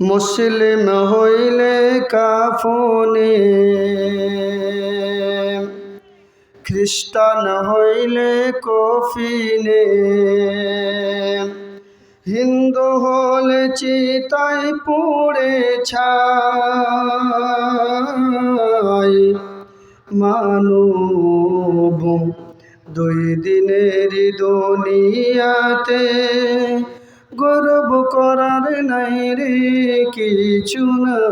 মুসলিম হইলে কাফনে। খ্রিস্টান হইলে কফিনে। হিন্দু হলে চিতাই পুড়ে ছাই। মানব দুই দিনের দুনিয়াতে গর্ব করার নাই রে, কিছু নাই।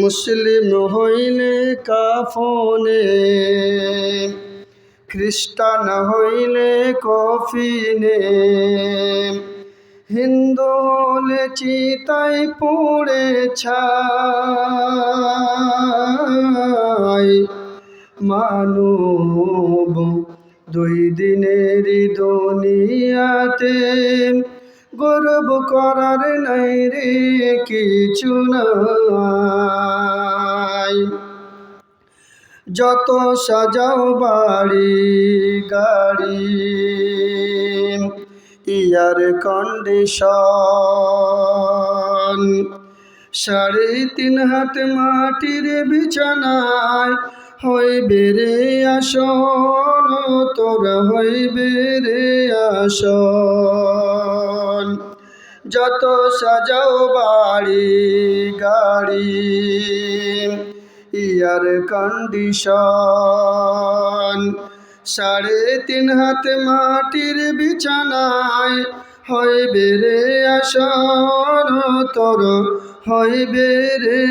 মুসলিম হইলে কাফনে, খ্রিস্টান হইলে কফিনে। হিন্দু হলে চিতাই পড়ে ছাই। মানব দুই দিনের দুনিয়াতে গর্ব করার নাই রে, কিছু নাই। যত সাজাও বাড়ি গাড়ি, ইয়ার কন্ডিশন সাড়ে তিন হাত মাটির বিছানায় হইবে রে আসন, তোর হইবে রে আসন। যত সাজাও বাড়ি, গাড়ি, ইয়ার কন্ডিশন সাড়ে তিন হাত মাটির বিছানায় হইবে রে আসন, তোর হইবে রে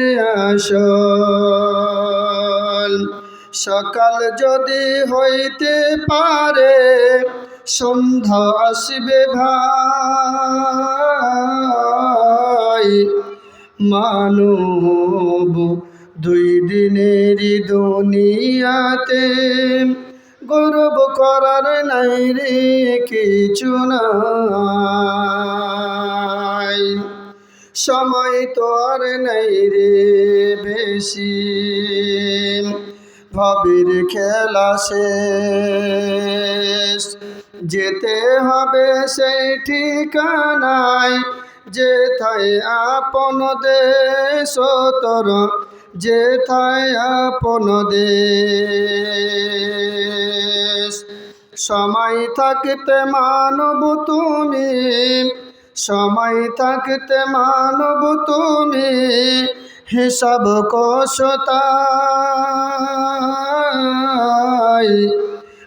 আসন। সকাল যদি হইতে পারে, সন্ধ্যা আসবে ভাই। মানব দুই দিনের দুনিয়াতে গৌরব করার নাই রে কিছু নাই। সময় তো আর নাই রে বেশি। ভবের খেলা শেষ। যেতে হবে সেই ঠিকানায়, যেথায় আপন দেশ তোর যেথায় আপন দেশ। সময় থাকতে মানব তুমি, সময় থাকতে মানব তুমি হিসাব কষতাই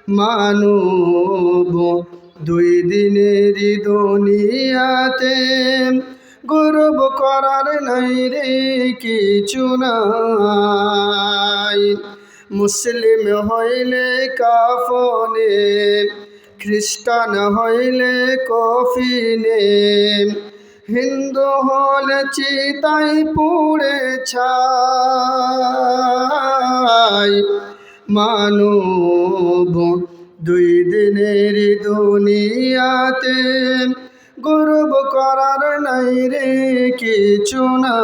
মানব দুই দিনের দুনিয়াতে গৌরব করার নাই রে কিছু নাই। মুসলিম হইলে কাফনে, খ্রিস্টান হইলে কফিনে হিন্দু হলে চিতাই পুড়ে ছাই। মানব দুই দিনের দুনিয়াতে গর্ব করার নাই রে কিছু না